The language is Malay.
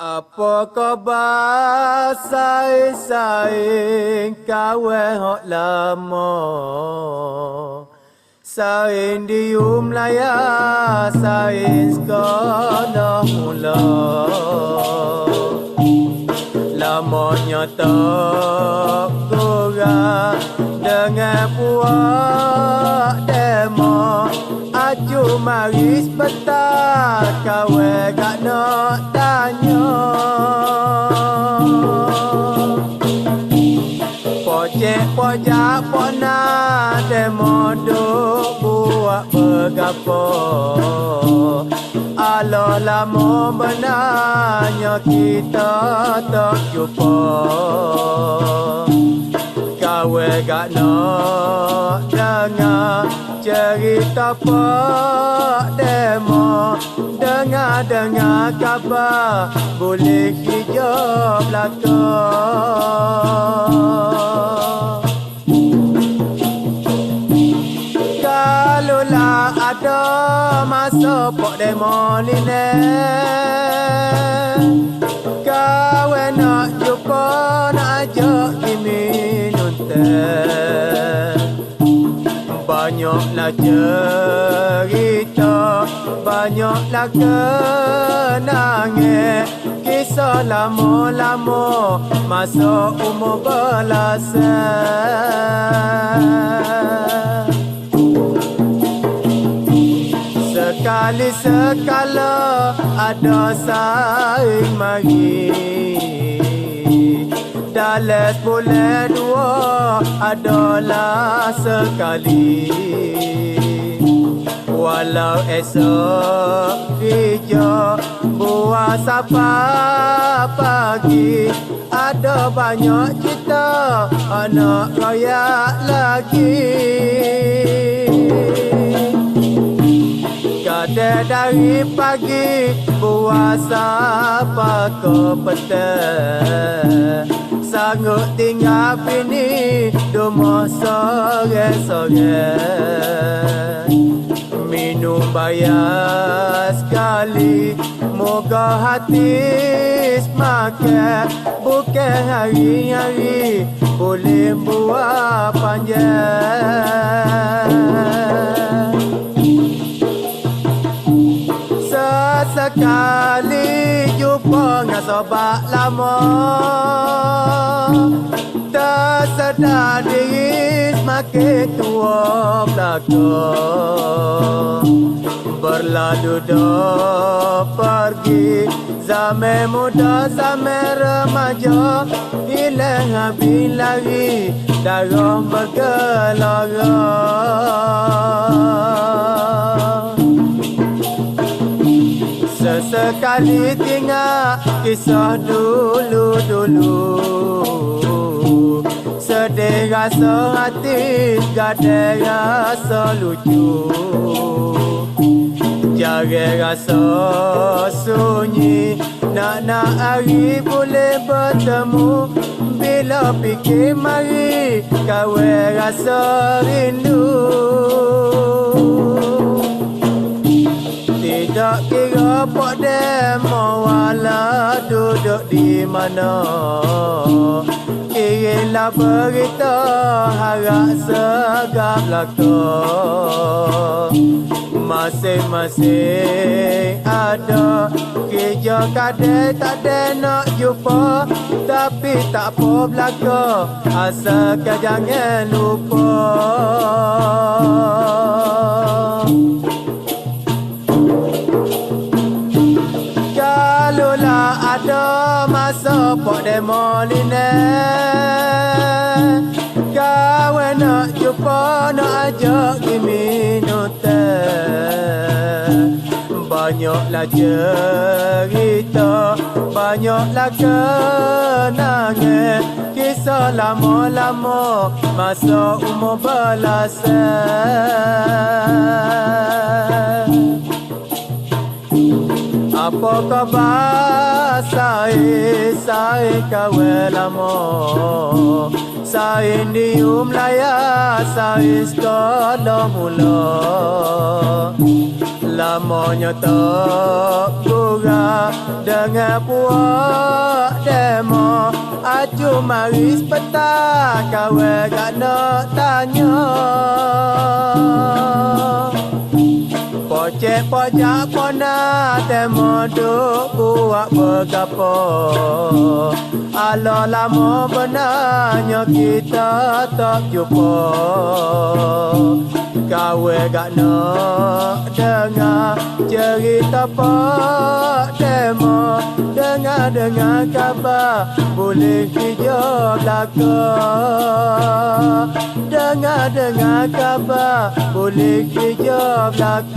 Apa khabar saing-saing? Kawan hok lama. Saing di umlaya saing sekolah mula. Lamanya tak kurang dengan Aju mari sebentar kawan gak nak tanya. Pocek pojak pona demo duk buat bergapo Alo lama benarnya kita tak jumpa. Kawe gak nak dengar cerita pak demo. Dengar-dengar kabar boleh hijau belakang Kalaulah ada masa pok demo ni ne Banyaklah cerita Banyaklah kenangan Kisah lama-lama Masa umur belasan Sekali sekala ada saing mari Dalam bulan dua adalah sekali. Walau esok hijau buah sapa pagi Ada banyak cerita anak royak lagi. Kade dari pagi puasa ke petang Sanggup tinggal bini Dumah sore-sore. Minum bayar sekali Moga hati semakin Bukan hari-hari. Boleh buat panjang Sesekali jumpa dengan sobat lama. Tersedar diri semakin tua belakang Berlalu dah pergi. Zaman muda, zaman remaja. Hilang habis lari Darah bergelara Sesekali tinggal kisah dulu-dulu. Sedih rasa hati Gada rasa lucu Jaga rasa sunyi Nak-nak hari boleh bertemu. Bila fikir mari Kawan rasa rindu duduk di mana? Kirilah berita harap segap belakang Masing-masing ada Kerja kadang tak ada nak jumpa. Tapi tak apa belakang Asalkan jangan lupa jumpa nak ajak kimi nonton Banyaklah cerita Banyaklah kenangan. Kisah lama-lama Masa umur belasan. Apa khabar saya saya kawan lama sa ini umlaya sa isko domulo lamonyo to buga denga puo demo acu maris peta kawe gano tanyo tanyo Pocek pojak pona Temo duk buat bergapo Alah lama benarnya kita tak jumpa. Kawe gak nak dengar cerita pak demo Dengar-dengar kabar boleh hijau belakang Dengar-dengar kabar boleh hijau belakang